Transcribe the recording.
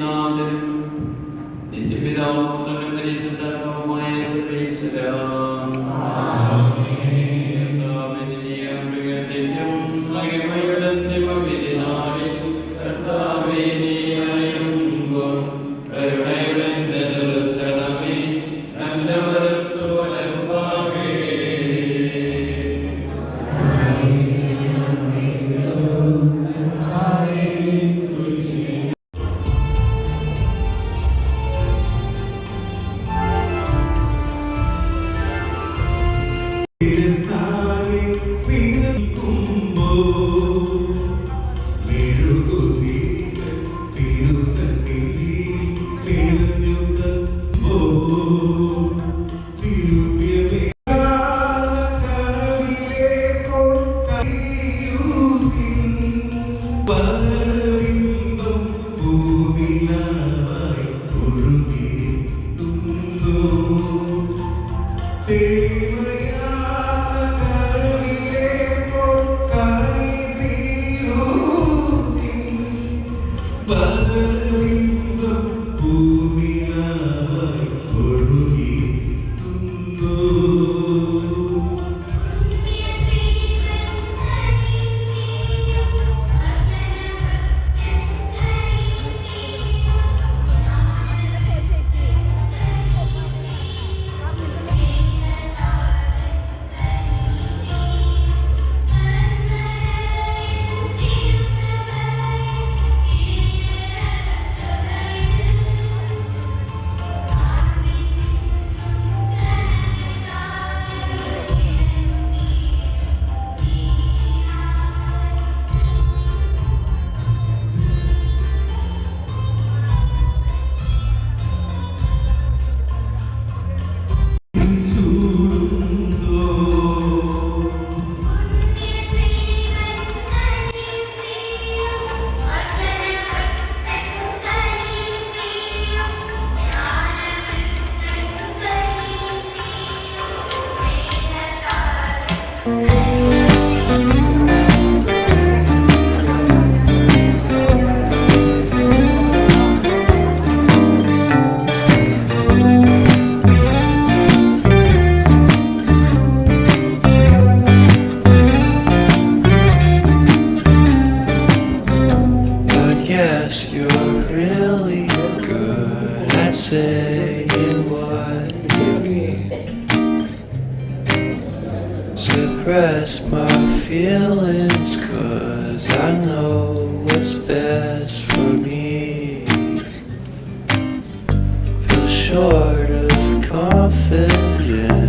നാഥനും നിത്യപിതാവും പുത്രനും പരിശുദ്ധാത്മാവുമായ സർവേശ്വരാ Me suppress my feelings cause I know what's best for me. Feel short of confidence.